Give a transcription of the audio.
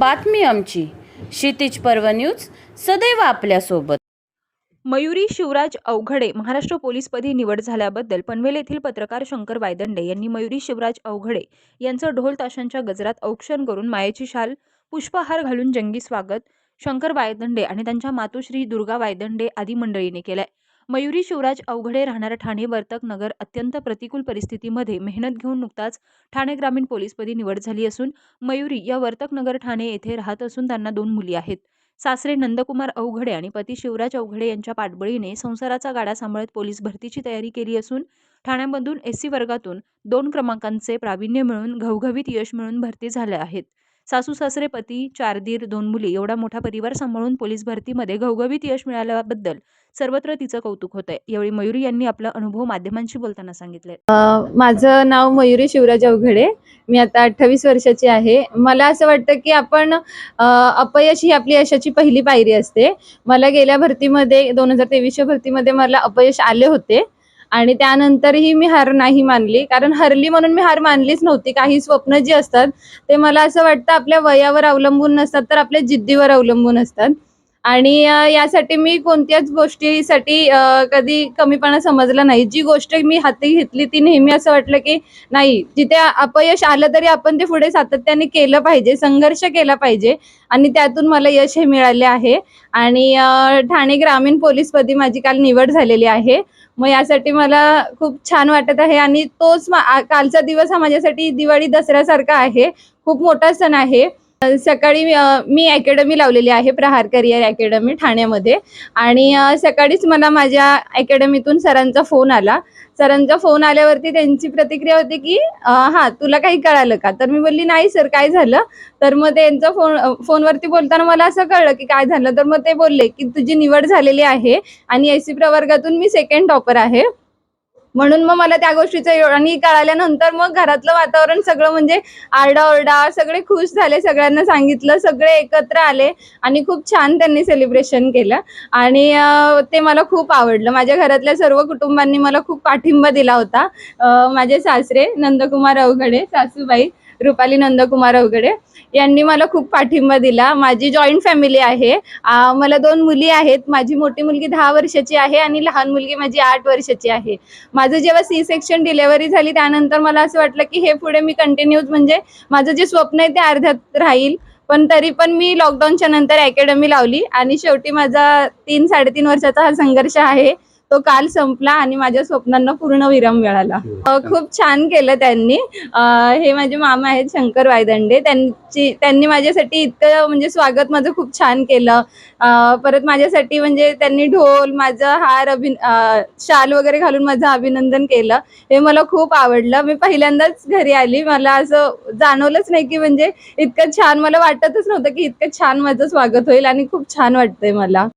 बातमी आमची. क्षितिज पर्व न्यूज सदैव आपल्यासोबत. मयुरी शिवराज अवघडे महाराष्ट्र पोलीसपदी निवड झाल्याबद्दल पनवेल येथील पत्रकार शंकर वायदंडे यांनी मयुरी शिवराज अवघडे यांचं ढोल ताशांच्या गजरात औक्षण करून मायेची शाल पुष्पहार घालून जंगी स्वागत शंकर वायदंडे आणि त्यांच्या मातोश्री दुर्गा वायदंडे आदी मंडळीने केलंय. मयुरी शिवराज अवघडे राहणार ठाणे वर्तक नगर अत्यंत प्रतिकूल परिस्थितीमध्ये मेहनत घेऊन नुकताच ठाणे ग्रामीण पोलीसपदी निवड झाली असून मयुरी या वर्तक नगर ठाणे येथे राहत असून त्यांना दोन मुली आहेत. सासरे नंदकुमार अवघडे आणि पती शिवराज अवघडे यांच्या पाठबळीने संसाराचा गाडा सांभाळत पोलीस भरतीची तयारी केली असून ठाण्यामधून एस सी वर्गातून दोन क्रमांकांचे प्रावीण्य मिळून घवघवीत यश मिळून भरती झाल्या आहेत. सासू सासरे पती चारदीर दोन मुली एवढा मोठा परिवार सांभाळून पोलीस भरतीमध्ये घवघवीत यश मिळाल्याबद्दल सर्वत्र तिचं कौतुक होतंय. यावेळी मयुरी यांनी आपला अनुभव माध्यमांशी बोलताना सांगितले. माझं नाव मयुरी शिवराज अवघडे. मी आता अठ्ठावीस वर्षाची आहे. मला असं वाटतं की आपण अपयश ही आपली यशाची पहिली पायरी असते. मला गेल्या भरतीमध्ये दोन हजार तेवीसच्या भरतीमध्ये मला अपयश आले होते. आणि त्यानंतरही मी हार नाही मानली. कारण हरली म्हणून मी हार मानलीच नव्हती. काही स्वप्न जी असतात ते मला असं वाटतं आपल्या वयावर अवलंबून नसतात तर आपल्या जिद्दीवर अवलंबून असतात. आणि यासाठी मी कोणत्याच गोष्टीसाठी कधी कमीपणा समजला नाही. जी गोष्ट मी हाती घेतली ती नेहमी असं वाटलं की नाही जिथे अपयश आलं तरी आपण ते पुढे सातत्याने केलं पाहिजे संघर्ष केला पाहिजे आणि त्यातून मला यश हे मिळाले आहे. आणि ठाणे ग्रामीण पोलीसपदी माझी काल निवड झालेली आहे. मग यासाठी मला खूप छान वाटत आहे आणि तोच कालचा दिवस हा माझ्यासाठी दिवाळी दसऱ्यासारखा आहे. खूप मोठा सण आहे. सकाळी मी अकॅडमी लावलेली आहे प्रहार करिअर अकॅडमी ठाण्यामध्ये. आणि सकाळीच मला माझ्या अकॅडमीतून सरांचा फोन आला. सरांचा फोन आल्यावरती त्यांची प्रतिक्रिया होती की हा तुला काही कळालं का? तर मी बोलली नाही सर काय झालं? तर मग त्यांचा फोन फोनवरती बोलताना मला असं कळलं की काय झालं. तर मग ते बोलले की तुझी निवड झालेली आहे आणि एस सी प्रवर्गातून मी सेकंड टॉपर आहे. म्हणून मग मला त्या गोष्टीचं आणि कळाल्यानंतर मग घरातलं वातावरण सगळं म्हणजे आरडाओरडा सगळे खुश झाले सगळ्यांना सांगितलं सगळे एकत्र आले आणि खूप छान त्यांनी सेलिब्रेशन केलं. आणि ते मला खूप आवडलं. माझ्या घरातल्या सर्व कुटुंबांनी मला खूप पाठिंबा दिला होता. माझे सासरे नंदकुमार अवघडे सासूबाई रुपाली नंदकुमार अवघडे यांनी मला खूप पाठिंबा दिला. माझी जॉईंट फॅमिली आहे. मला दोन मुली आहेत. माझी मोठी मुलगी दहा वर्षाची आहे आणि लहान मुलगी माझी आठ वर्षाची आहे. माझं जेव्हा सी सेक्शन डिलेव्हरी झाली त्यानंतर मला असं वाटलं की हे पुढे मी कंटिन्यूज म्हणजे माझं जे स्वप्न आहे ते अर्ध्यात राहील. पण तरी पण मी लॉकडाऊनच्या नंतर अकॅडमी लावली आणि शेवटी माझा तीन साडेतीन वर्षाचा हा संघर्ष आहे. तो काल संपला आणि माझ्या स्वप्नांना पूर्ण विराम मिळाला. खूप छान केलं त्यांनी. हे माझे मामा आहेत शंकर वायदंडे. त्यांची त्यांनी माझ्यासाठी इतकं म्हणजे स्वागत माझं खूप छान केलं. परत माझ्यासाठी म्हणजे त्यांनी ढोल माझं हार अभिन शाल वगैरे घालून माझं अभिनंदन केलं. हे मला खूप आवडलं. मी पहिल्यांदाच घरी आली. मला असं जाणवलंच नाही की म्हणजे इतकं छान मला वाटतच नव्हतं की इतकं छान माझं स्वागत होईल आणि खूप छान वाटतंय मला.